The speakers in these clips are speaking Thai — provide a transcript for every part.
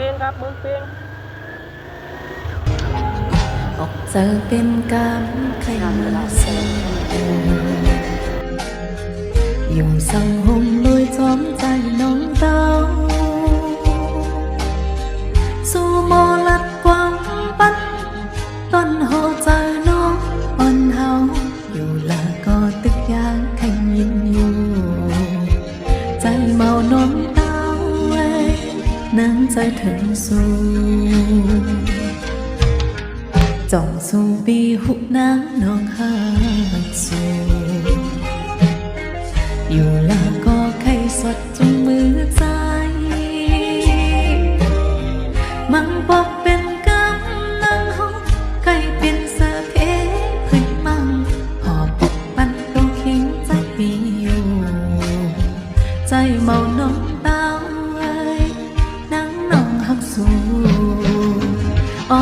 เพลงครับเมืองเพลงออกเจอเป็นกรรมใครมาเสียอยู่สังห น้ำใจถึงสู่จ้องสูงปีหุบน้ำนองหาสู่อ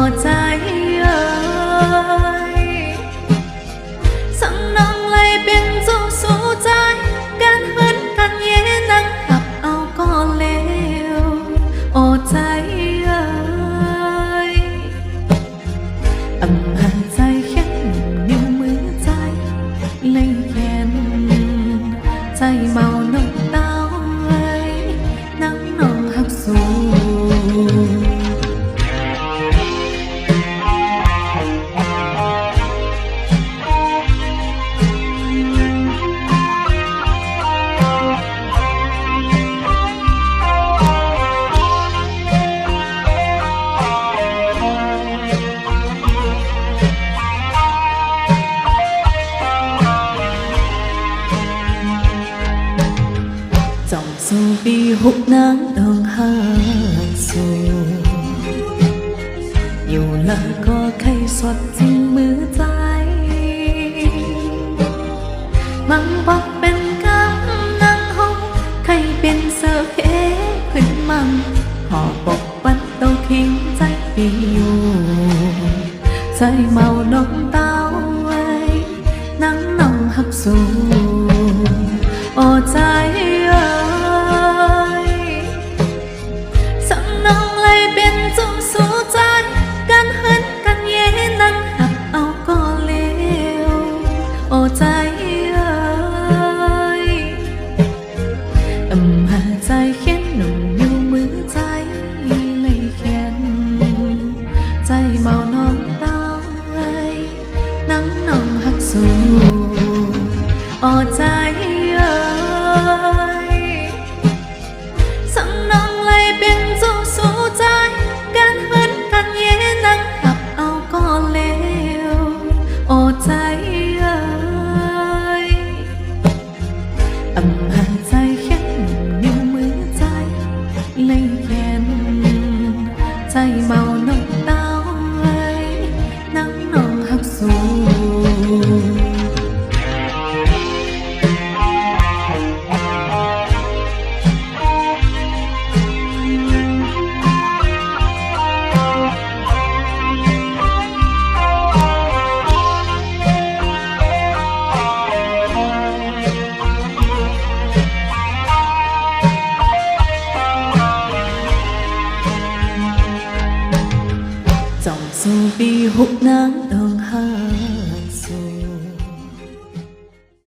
อ่อ สู่ปีหุกนางดองหากสูอยู่ละก็ไข่สดจริงมือใจ มังบอกเป็นกำนังห้องใครเป็นเสือเพขึ้นมังหอบอกปันโตคิงใจปีอยู่ใจเมาน้องเต้าไว้นังน้องหักสูโอ้ใจ อำหาใจเขียนหนุ่มอยู่มือใจเลยแค้นใจเมาน้องเตาไว้นั่งน้องหักสูอ่อใจเอ้ยสังน้องเลยเป็นสู้สู้ใจกันเหินกันเย็นนั่งหับเอาก็เลวอ่อใจเอ้ยอำหา dòng sông bi hút nắng đồng hai